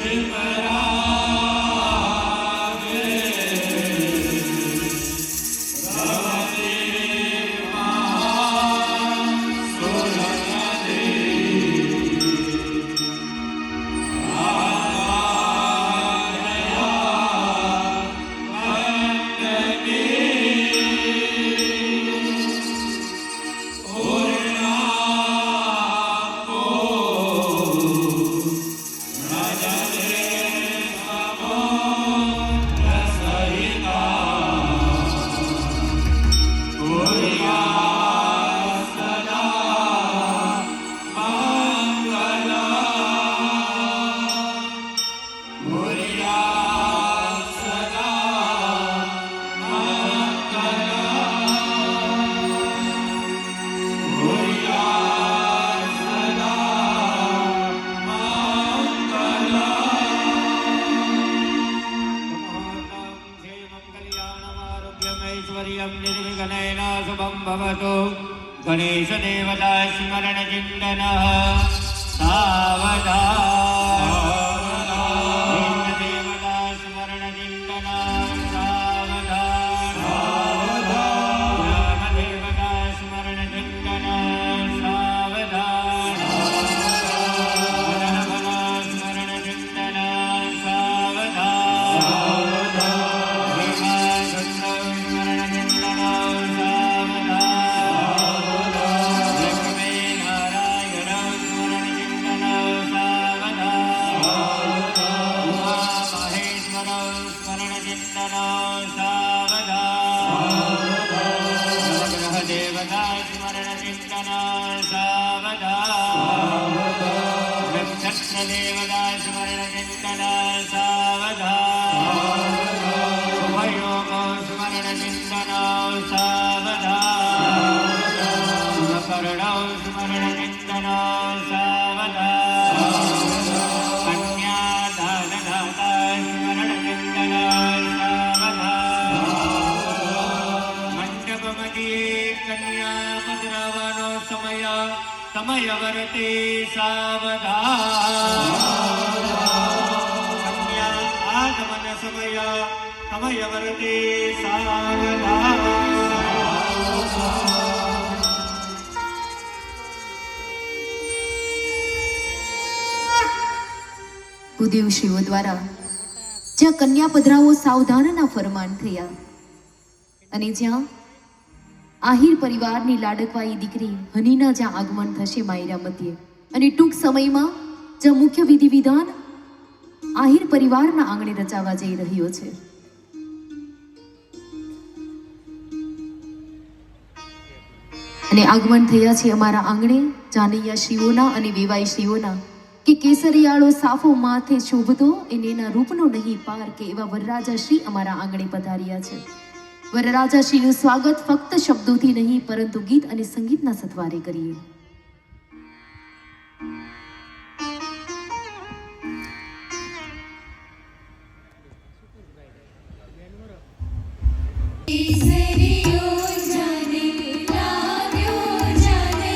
Shivara. सर्वैश्वर्यं निर्विघ्नेन शुभं भवतु गणेशदेवता स्मरणचिन्तनः सावधान Nara. આગમન સમય સમય વર્તે સાવધાન ભૂદેવશ્રીઓ દ્વારા જ્યાં કન્યા પધરાઓ સાવધાનના ફરમાન થયા અને જ્યાં આહિર પરિવારની લાડકવાઈ દીકરી હનીના જ્યાં આગમન થશે માયરા મધ્યે. અને ટૂંક સમયમાં જ્યાં મુખ્ય વિધિ વિધાન આહિર પરિવારના આંગણે રચાવા જઈ રહ્યો છે. અને આગમન થયા છે અમારા આંગણે જાનૈયા શ્રીઓના અને વેવાઈ શ્રીઓના કે કેસરિયાળો સાફો માથે શોભતો એને એના રૂપનો નહીં પાર કે એવા વરરાજા શ્રી અમારા આંગણે પધાર્યા છે. વરરાજા શ્રીનું સ્વાગત ફક્ત શબ્દોથી નહીં પરંતુ ગીત અને સંગીતના સથવારે કરીએ. જાને